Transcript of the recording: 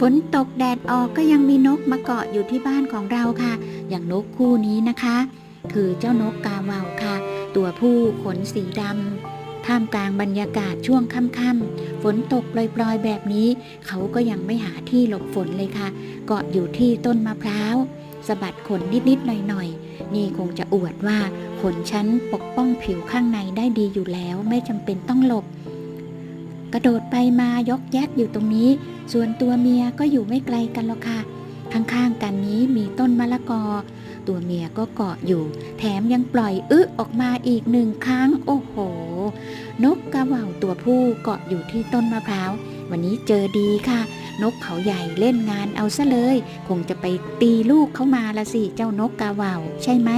ฝนตกแดดออกก็ยังมีนกมาเกาะอยู่ที่บ้านของเราค่ะ อย่างนกคู่นี้นะคะ คือเจ้านกกาเหว่าค่ะ ตัวผู้ขนสีดำท่ามกลางบรรยากาศช่วงค่ำๆฝนตกปล่อยๆแบบนี้ เขาก็ยังไม่หาที่หลบฝนเลยค่ะ เกาะอยู่ที่ต้นมะพร้าวสะบัดขนนิดๆหน่อยๆ นี่คงจะอวดว่าขนฉันปกป้องผิวข้างในได้ดีอยู่แล้ว ไม่จำเป็นต้องหลบ กระโดดไปมายกแยกอยู่ตรงนี้ ส่วนตัวเมียก็อยู่ไม่ไกลกันหรอกค่ะ ข้างๆกันนี้มีต้นมะละกอ ตัวเมียก็เกาะอยู่ แถมยังปล่อยอึออกมาอีกหนึ่งครั้ง โอ้โห นกกระว่าวตัวผู้เกาะอยู่ที่ต้นมะพร้าว วันนี้เจอดีค่ะ นกเขาใหญ่เล่นงานเอาซะเลย คงจะไปตีลูกเข้ามาละสิ เจ้านกกาว่าใช่ไหม